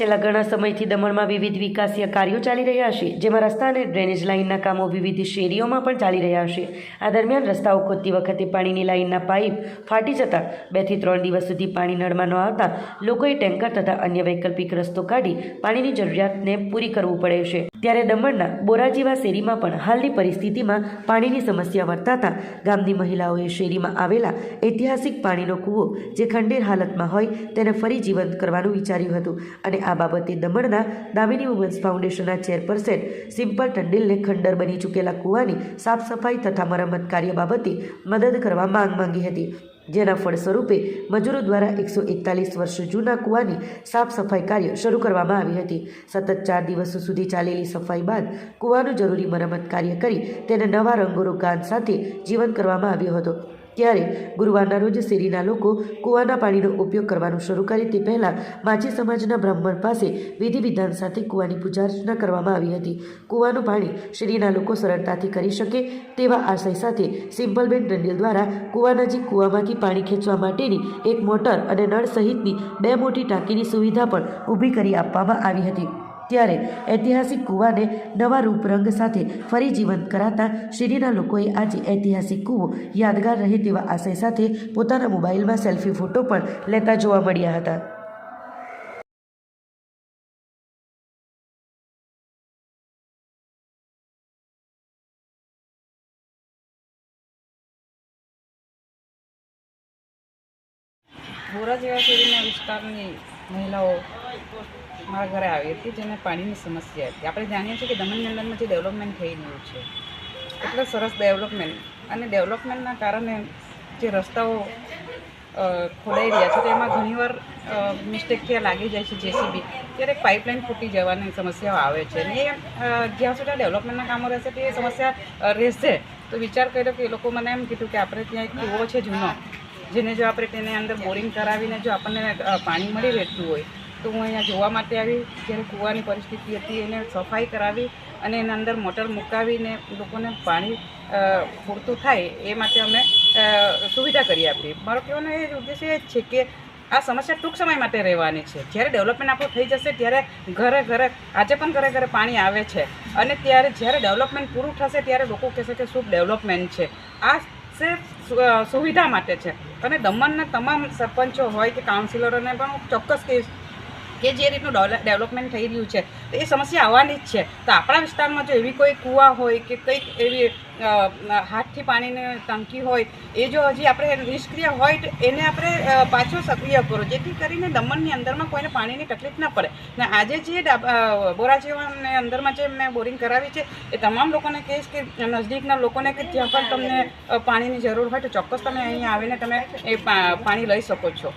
છેલ્લા ઘણા સમયથી દમણમાં વિવિધ વિકાસીય કાર્યો ચાલી રહ્યા છે, જેમાં રસ્તા અને ડ્રેનેજ લાઇનના કામો વિવિધ શેરીઓમાં પણ ચાલી રહ્યા છે. આ દરમિયાન રસ્તાઓ ખોદતી વખતે પાણીની લાઇનના પાઇપ ફાટી જતાં બેથી ત્રણ દિવસ સુધી પાણી નળમાં ન આવતા લોકોએ ટેન્કર તથા અન્ય વૈકલ્પિક રસ્તો કાઢી પાણીની જરૂરિયાતને પૂરી કરવું પડે છે. ત્યારે દમણના બોરા જેવા શેરીમાં પણ હાલની પરિસ્થિતિમાં પાણીની સમસ્યા વર્તાતા ગામની મહિલાઓએ શેરીમાં આવેલા ઐતિહાસિક પાણીનો કૂવો, જે ખંડેર હાલતમાં હોય, તેને ફરી જીવંત કરવાનું વિચાર્યું હતું અને આ બાબતે દમણના દામિની વુમન્સ ફાઉન્ડેશનના ચેરપર્સન સિમ્પલ ટંડેલને ખંડર બની ચૂકેલા કૂવાની સાફ સફાઈ તથા મરમ્મત કાર્ય બાબતે મદદ કરવા માંગ માંગી હતી. જેના ફળ સ્વરૂપે મજૂરો દ્વારા એકસો એકતાલીસ વર્ષ જૂના કૂવાની સાફ સફાઈ કાર્ય શરૂ કરવામાં આવી હતી. સતત ચાર દિવસો સુધી ચાલેલી સફાઈ બાદ કૂવાનું જરૂરી મરમ્મત કાર્ય કરી તેને નવા રંગોરોગાન સાથે જીવંત કરવામાં આવ્યો હતો. ત્યારે ગુરુવારના રોજ શેરીના લોકો કૂવાના પાણીનો ઉપયોગ કરવાનું શરૂ કરે તે પહેલાં માછી સમાજના બ્રાહ્મણ પાસે વિધિ વિધાન સાથે કૂવાની પૂજા અર્ચના કરવામાં આવી હતી. કૂવાનું પાણી શેરીના લોકો સરળતાથી કરી શકે તેવા આશય સાથે સિમ્પલબેન ટંડેલ દ્વારા કૂવા નજીક કૂવામાંથી પાણી ખેંચવા માટેની એક મોટર અને નળ સહિતની બે મોટી ટાંકીની સુવિધા પણ ઊભી કરી આપવામાં આવી હતી. ત્યારે ઐતિહાસિક કૂવાને નવા રૂપરંગ સાથે ફરી જીવંત કરાતા શિરીના લોકોએ આજે ઐતિહાસિક કૂવો યાદગાર રહે તેવા આશય સાથે પોતાના મોબાઈલમાં સેલ્ફી ફોટો પણ લેતા જોવા મળ્યા હતા. ભોરા જેવા શેરીના વિસ્તારની મહિલાઓ મારા ઘરે આવી હતી, જેને પાણીની સમસ્યા હતી. આપણે જાણીએ છીએ કે દમણ અંદરમાં જે ડેવલપમેન્ટ થઈ રહ્યું છે, એટલે સરસ ડેવલપમેન્ટ. અને ડેવલપમેન્ટના કારણે જે રસ્તાઓ ખોલાઈ રહ્યા છે તેમાં ઘણીવાર મિસ્ટેક ત્યાં લાગી જાય છે જેસીબી ત્યારે પાઇપલાઇન ફૂટી જવાની સમસ્યાઓ આવે છે. અને એ જ્યાં સુધી ડેવલપમેન્ટના કામો રહેશે, તે સમસ્યા રહેશે. તો વિચાર કર્યો કે એ લોકો મને એમ કીધું કે આપણે ત્યાં એક કૂવો છે જૂનો, જેને જો આપણે તેને અંદર બોરિંગ કરાવીને જો આપણને પાણી મળી રહેતું હોય તો હું અહીંયા જોવા માટે આવી, જ્યારે કૂવાની પરિસ્થિતિ હતી, એને સફાઈ કરાવી અને એના અંદર મોટર મુકાવીને લોકોને પાણી પૂરતું થાય એ માટે અમે સુવિધા કરી આપી. મારો કહેવાનો એ ઉદ્દેશ્ય એ જ છે કે આ સમસ્યા ટૂંક સમય માટે રહેવાની છે. જ્યારે ડેવલપમેન્ટ આપણું થઈ જશે, ત્યારે ઘરે ઘરે, આજે પણ ઘરે ઘરે પાણી આવે છે. અને ત્યારે જ્યારે ડેવલપમેન્ટ પૂરું થશે, ત્યારે લોકો કહેશે કે શું ડેવલપમેન્ટ છે. આ સિર્ફ સુવિધા માટે છે. અને દમણના તમામ સરપંચો હોય કે કાઉન્સિલરોને પણ હું ચોક્કસ કહીશ કે જે રીતનું ડેવલપમેન્ટ થઈ રહ્યું છે, તો એ સમસ્યા આવવાની જ છે. તો આપણા વિસ્તારમાં જો એવી કોઈ કૂવા હોય કે કંઈક એવી હાથથી પાણીની ટંકી હોય, એ જો હજી આપણે નિષ્ક્રિય હોય તો એને આપણે પાછો સક્રિય કરો. જેથી કરીને દમણની અંદરમાં કોઈને પાણીની તકલીફ ના પડે. ને આજે જે બોરાજીવાને અંદરમાં જે મેં બોરિંગ કરાવી છે, એ તમામ લોકોને કહીશ કે નજદીકના લોકોને કે જ્યાં પણ તમને પાણીની જરૂર હોય તો ચોક્કસ તમે અહીંયા આવીને તમે એ પાણી લઈ શકો છો.